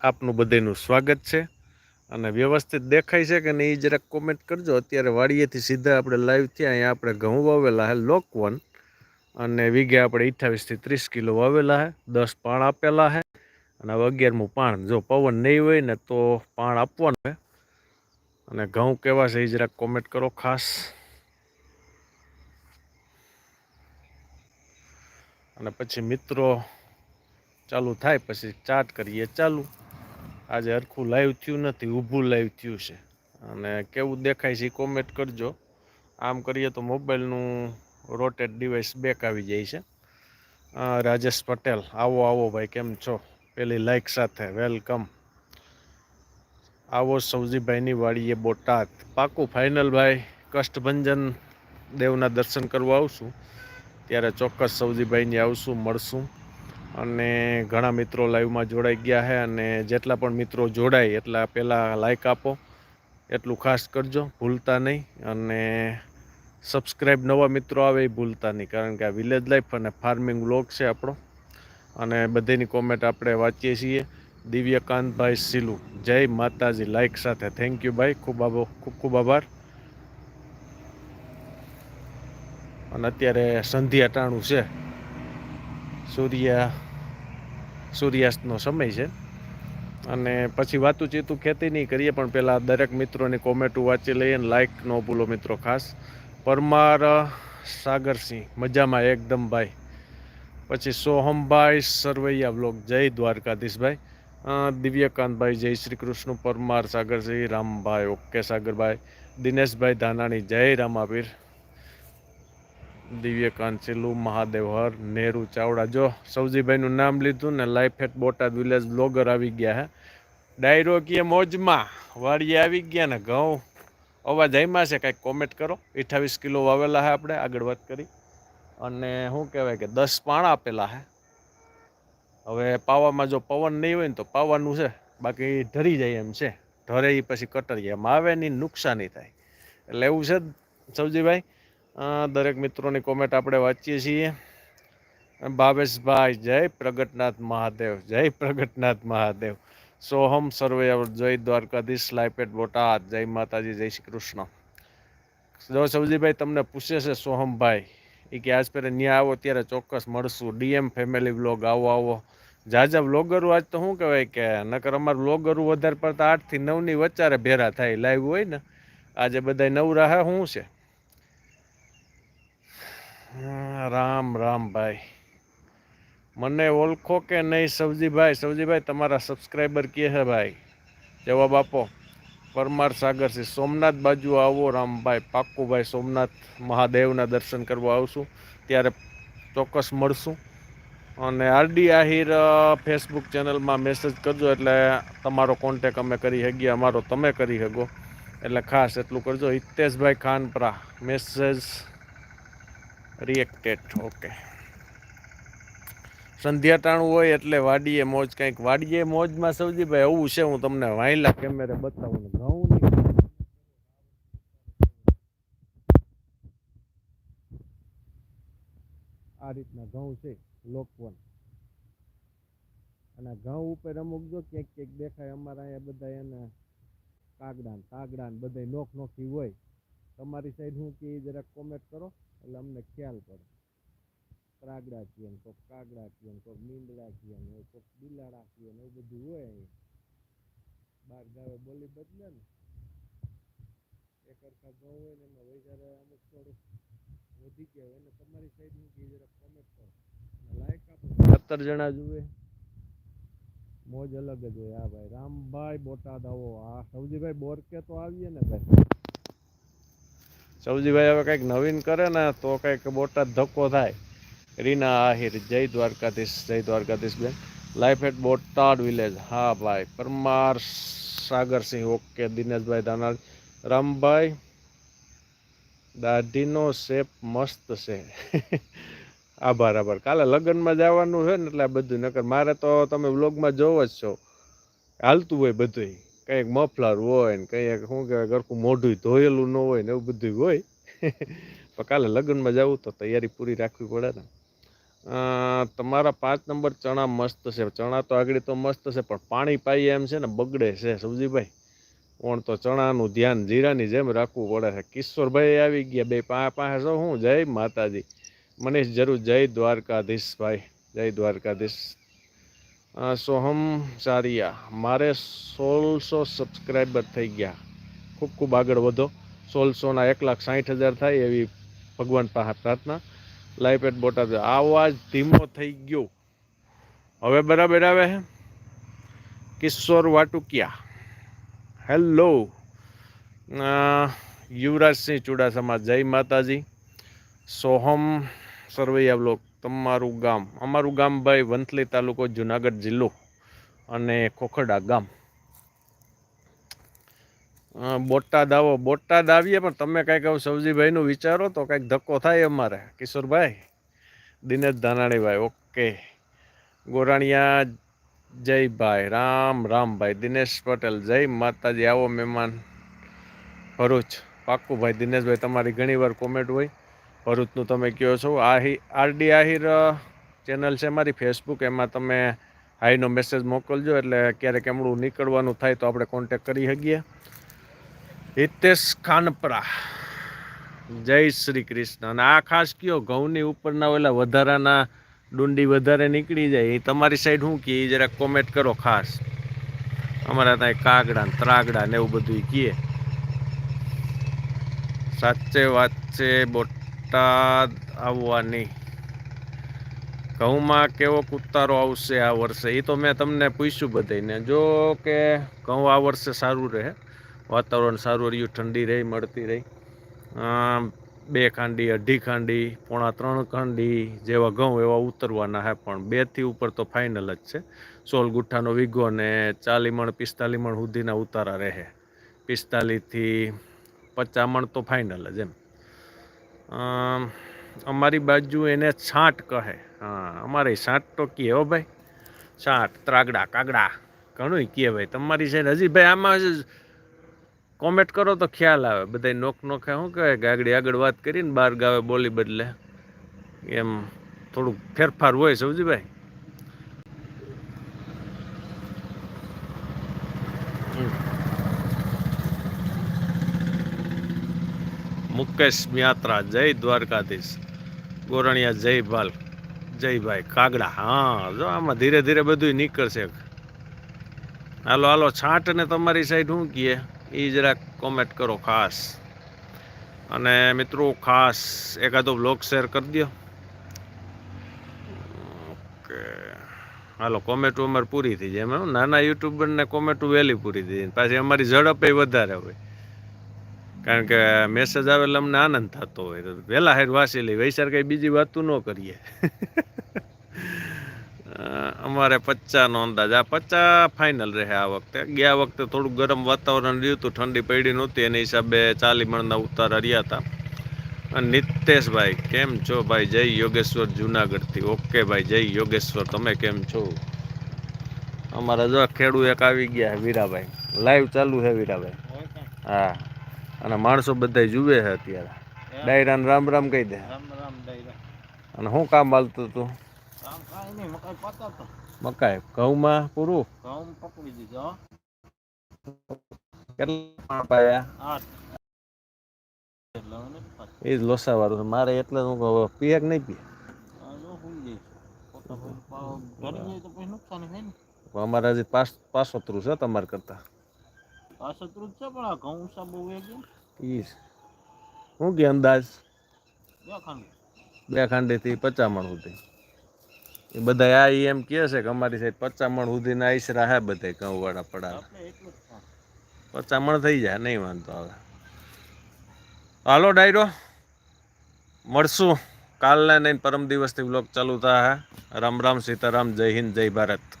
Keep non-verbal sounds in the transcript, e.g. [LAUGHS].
આપનું બધાનું સ્વાગત છે. અને વ્યવસ્થિત દેખાય છે કે નહીં એ જરાક કોમેન્ટ કરજો. અત્યારે વાડીએથી સીધા આપણે લાઈવ થયા, અહીંયા આપણે ઘઉં વાવેલા હે લોકવન અને વીઘે આપણે અઠ્ઠાવીસથી ત્રીસ કિલો વાવેલા હે, દસ પાણ આપેલા હે. અને હવે અગિયારમું પાણ. જો પવન નહીં હોય ને તો પાણ આપવાનું હે. અને ઘઉં કેવા છે એ જરાક કોમેન્ટ કરો ખાસ. અને પછી મિત્રો, ચાલુ થાય, પછી ચાટ કરીએ. ચાલુ. આજે હરખું લાઈવ થયું નથી, ઊભું લાઈવ થયું છે. અને કેવું દેખાય છે એ કોમેન્ટ કરજો. આમ કરીએ તો મોબાઈલનું રોટેટ ડિવાઇસ બેક આવી જાય છે. રાજેશ પટેલ, આવો આવો ભાઈ, કેમ છો? પેલી લાઈક સાથે વેલકમ આવો સૌજીભાઈની વાડીએ બોટાદ. પાકું ફાઇનલ ભાઈ, કષ્ટભંજન દેવના દર્શન કરવા આવશું. ત્યારે ચોક્કસ સૌજીભાઈની આવશું, મળશું. અને ઘણા મિત્રો લાઈવમાં જોડાઈ ગયા છે અને જેટલા પણ મિત્રો જોડાય એટલા પહેલાં લાઇક આપો. એટલું ખાસ કરજો, ભૂલતા નહીં અને સબસ્ક્રાઈબ નવા મિત્રો આવે એ ભૂલતા નહીં, કારણ કે આ વિલેજ લાઈફ અને ફાર્મિંગ બ્લોગ છે આપણો. અને બધીની કોમેન્ટ આપણે વાંચીએ છીએ. દિવ્યકાંતભાઈ સિલુ, જય માતાજી લાઈક સાથે. થેન્ક યુ ભાઈ, ખૂબ આભાર ખૂબ ખૂબ આભાર. અને અત્યારે સંધ્યા ટાણું છે. સૂર્ય સૂર્યાસ્તનો સમય છે. અને પછી વાતું ચીતું ખેતી નહીં કરીએ, પણ પહેલાં દરેક મિત્રોની કોમેન્ટો વાંચી લઈએ અને લાઈક ન ભૂલો મિત્રો ખાસ. પરમાર સાગરસિંહ, મજામાં એકદમ ભાઈ. પછી સોહમભાઈ સરવૈયા બ્લોક જય દ્વારકાધીશભાઈ દિવ્યકાંતભાઈ જય શ્રી કૃષ્ણ, પરમાર, સાગરસિંહ, રામભાઈ, ઓકે સાગરભાઈ. દિનેશભાઈ ધાનાણી, જય રામાપીર. દિવ્યકાંત સિલ્લુ મહાદેવ હર, નેહરુ ચાવડા. જો સૌજીભાઈનું નામ લીધું ને life at Botad village blogger આવી ગયા હે. ડાયરો કીએ મોજમાં વાડીએ આવી ગયા ને ઘઉં. અવાજ આઈમાં છે, કાંઈક કોમેન્ટ કરો. અઠાવીસ કિલો વાવેલા હે આપણે, આગળ વાત કરી. અને શું કહેવાય કે દસ પાણા આપેલા હે. હવે પાવામાં જો પવન નહીં હોય ને તો પાવાનું છે, બાકી ઢરી જાય એમ છે. ઢરે પછી કટરીએ એમ આવે નહીં નુકસાની થાય. એટલે એવું છે સૌજીભાઈ દરેક મિત્રોની કોમેન્ટ આપણે વાંચીએ છીએ. ભાવેશભાઈ જય પ્રગટનાથ મહાદેવ, જય પ્રગટનાથ મહાદેવ. સોહમ સર્વે જય દ્વારકાધીશ લાઈપેટ બોટાદ, જય માતાજી, જય શ્રી કૃષ્ણ. જો સબજીભાઈ તમને પૂછે છે સોહમભાઈ એ કે આજ પહેલાં ન્યા આવો, ત્યારે ચોક્કસ મળશું. ડીએમ ફેમિલી વ્લોગ, આવો આવો. જાજા વ્લોગરો આજ તો શું કહેવાય કે, નકર અમાર વ્લોગરો વધારે પડતા આઠથી નવની વચ્ચારે ભેરા થાય, લાઈવ હોય ને. આજે બધા નવરા હે શું છે? રામ રામ ભાઈ. મને ઓળખો કે નહીં, સવજીભાઈ? સવજીભાઈ, તમારા સબસ્ક્રાઈબર કે છે ભાઈ? જવાબ આપો. પરમાર સાગરસિંહ સોમનાથ બાજુ આવો રામભાઈ પાક્કુભાઈ સોમનાથ મહાદેવના દર્શન કરવા આવશું. ત્યારે ચોક્કસ મળશું. અને આરડી આહિર ફેસબુક ચેનલમાં મેસેજ કરજો. એટલે તમારો કોન્ટેક અમે કરી શકીએ. અમારો તમે કરી શકો. એટલે ખાસ એટલું કરજો. હિતેશભાઈ ખાનપરા મેસેજ રિએક્ટેડ ઓકે સંધ્યા ટાણું હોય એટલે વાડીએ મોજ, કંઈક વાડીએ મોજમાં સૌજીભાઈ એવું છે, હું તમને વાયલા કેમેરે બતાવું ઘઉં ઘઉંની આ રીતના ઘઉં છે લોકવન અને ઘઉં ઉપર અમુક જો ક્યાંક ક્યાંક દેખાય, અમારા અહીંયા બધા એને કાગડા કાગડાન કાગડા ને બધા નોખ નોખી હોય. તમારી સાઈડ હું કે જરાક કોમેન્ટ કરો, એટલે અમને ખ્યાલ પડે. કાગડા કીએ ને કોઈક કાગડા કીએ ને કોઈક મીંદડા કીએ ને કોઈક બિલાડા કીએ ને એવું બધું હોય અહીં બાર ગાવે બોલી બદલે ને. એક અરખા ઘઉં હોય ને એમાં વૈચારે અમુક થોડુંક વધી ગયા હોય ને તમારી સાઈડ હું કે જરાક કોમેન્ટ કરો. લાઈક આપો. સત્તર જણા જુએ મોજ અલગ જ હોય. હા ભાઈ રામભાઈ બોટાદ આવો. હા સૌજીભાઈ બોરકે તો આવીએ ને ભાઈ. સૌજીભાઈ હવે કંઈક નવીન કરે ને તો કંઈક બોટાદ ધક્કો થાય. રીના આહિર, જય દ્વારકાધીશ જય દ્વારકાધીશ બેન. લાઈફ એટ બોટાદ વિલેજ હા ભાઈ, પરમાર સાગરસિંહ ઓકે, દિનેશભાઈ દાનાળ રામભાઈ, દાઢીનો શેપ મસ્ત છે. [LAUGHS] આભાર આભાર. કાલે લગ્નમાં જવાનું છે ને એટલે આ બધું નકર મારે તો તમે વ્લોગમાં જોવો જ છો. હાલતું હોય બધુંય. કંઈક મફલર હોય ને કંઈક શું કહેવાય ઘરકું મોઢું ધોયેલું ન હોય ને એવું બધું હોય. [LAUGHS] પણ કાલે લગ્નમાં જવું તો તૈયારી પૂરી રાખવી પડે ને. તમારા પાંચ નંબર ચણા મસ્ત છે. ચણા તો આગળ તો મસ્ત છે, પણ પાણી પાઈએ એમ છે ને બગડે છે સમજીભાઈ પણ તો ચણાનું ધ્યાન જીરાની જેમ રાખવું પડે છે. કિશોરભાઈ આવી ગયા બે, પા પાસે શું, જય માતાજી. મનીષ જરૂર, જય દ્વારકાધીશ ભાઈ જય દ્વારકાધીશ. સોહમ સારિયા મારે સોળસો સબસ્ક્રાઈબર થઈ ગયા ખૂબ ખૂબ આગળ વધો સોળસોના એક લાખ સાઠ હજાર થાય એવી ભગવાન પાસે પ્રાર્થના લાઈફ એટ બોટાદ આવાજ ધીમો થઈ ગયો હવે બરાબર આવે છે કિશોર વાટુકિયા। હેલો યુવરાજસિંહ ચુડાસમા જય માતાજી. સોહમ સરવૈયા બ્લોક તમારું ગામ, અમારું ગામ ભાઈ વંથલી તાલુકો જુનાગઢ જિલ્લો અને ખોખડા ગામ. બોટાદ આવો, બોટાદ આવીએ પણ તમે કાંઈક આવું સવજીભાઈનું વિચારો તો કાંઈક ધક્કો થાય અમારે. કિશોરભાઈ, દિનેશ ધાનાણીભાઈ, ઓકે. ગોરાણીયા જયભાઈ રામ રામભાઈ દિનેશ પટેલ, જય માતાજી, આવો મહેમાન. ભરૂચ. પાક્કુભાઈ, દિનેશભાઈ, તમારી ઘણીવાર કોમેન્ટ હોય. ભરૂચનું તમે કહો છો? આહી, આરડી આહિર ચેનલ છે મારી ફેસબુક એમાં તમે હાઈનો મેસેજ મોકલજો, એટલે ક્યારેક એમણું નીકળવાનું થાય તો આપણે કોન્ટેક કરી શકીએ. હિતેશ ખાનપરા. જય શ્રી કૃષ્ણ. અને આ ખાસ કયો, ઘઉંની ઉપરના ઓલા વધારાના ડુંડી વધારે નીકળી જાય, એ તમારી સાઈડ શું કહે એ જરાક કોમેન્ટ કરો ખાસ. અમારા ત્યાં કાગડા ત્રાગડા ને એવું બધું કહે સાચે વાત છે બોટાદ આવવાની. ઘઉંમાં કેવો ઉતારો આવશે આ વર્ષે? એ તો મેં તમને પૂછ્યું બધાને જો કે ઘઉં આ વર્ષે સારું રહે. વાતાવરણ સારું, રહ્યું, ઠંડી રહી, મળતી રહી. બે ખાંડી, અઢી ખાંડી, પોણા ત્રણ ખાંડી જેવા ઘઉં એવા ઉતરવાના હે, પણ બેથી ઉપર તો ફાઇનલ જ છે. સોલ ગુઠ્ઠાનો વીઘો ને ચાલી મણ પિસ્તાલી મણ સુધીના ઉતારા રહે. પિસ્તાલીસથી પચામણ તો ફાઇનલ જ એમ. અમારી બાજુ એને છાંટ કહે. હા, અમારે છાંટ તો કહે હો ભાઈ. છાંટ, ત્રાગડા, કાગડા ઘણું કહે ભાઈ. તમારી સાઈડ હજી ભાઈ આમાં કોમેન્ટ કરો તો ખ્યાલ આવે. બધા નોક નોખે શું કહે? ગાગડી આગળ વાત કરીને બાર ગાવે બોલી બદલે. એમ થોડુંક ફેરફાર હોય સૌજીભાઈ મુકેશ મ્યાત્રા જય દ્વારકાધીશ. ગોરણિયા, જય ભાલ જયભાઈ કાગડા, હા, જો આમાં ધીરે ધીરે બધું નીકળશે. હાલો હાલો છાંટ ને તમારી સાઈડ શું કહે એ જરાક કોમેન્ટ કરો ખાસ. અને મિત્રો, ખાસ એકાદો બ્લોગ શેર કરી દો ઓકે. હાલો કોમેન્ટ અમારે પૂરી થઈ જાય. એમ નાના યુટ્યુબરને કોમેન્ટ વહેલી પૂરી થઈ જાય. પાછી અમારી ઝડપ એ વધારે હોય. કારણ કે મેસેજ આવે અમને આનંદ થતો હોય તો વહેલા હેર વાંચી લઈ વૈસાર કંઈ બીજી વાતું ન કરીએ. અમારે પચ્ચાનો અંદાજ. આ પચ્ચા ફાઇનલ રહે આ વખતે. ગયા વખતે થોડું ગરમ વાતાવરણ રહ્યું હતું, ઠંડી પડી નહોતી. એના હિસાબે ચાલી મણના ઉતાર રહ્યા હતા. અને નિતેશભાઈ, કેમ છો ભાઈ? જય યોગેશ્વર જુનાગઢથી. ઓકે ભાઈ, જય યોગેશ્વર. તમે કેમ છો? અમારા જો ખેડૂ એક આવી ગયા હે વીરાભાઈ. લાઈવ ચાલુ છે વીરાભાઈ. હા. અને માણસો બધા જુએ છે અત્યારે. ડાયરાને રામ રામ કહી દે. ડાયરા. અને શું કામ હાલતું હતું? મકાઈ ઘઉંમાં પૂરું? ઘઉં પકડી દીધો. કેટલા પાયા. એ જ છે. મારે એટલે હું પીએ કે નહીં પીએ. ને. અમારે હજી પાસ છે તમારે કરતા. આ શત્રુ છે પણ આ ઘઉં સા બહુ એ ગયા ઈ જ. શું કે અંદાજ? બે ખાંડ. બે ખાંડીથી પચામણ સુધી. એ બધા આ એમ કહે છે કે અમારી સાઈડ પચામણ સુધીના આઈસરા હે બધા ઘઉંવાળા પડા પચામણ થઈ જાય નહીં વાંધો આવે. હાલો ડાયરો મળશું. કાલને નહીં પરમ દિવસથી બ્લોગ ચાલુ થાય રામ રામ સીતારામ જય હિન્દ જય ભારત.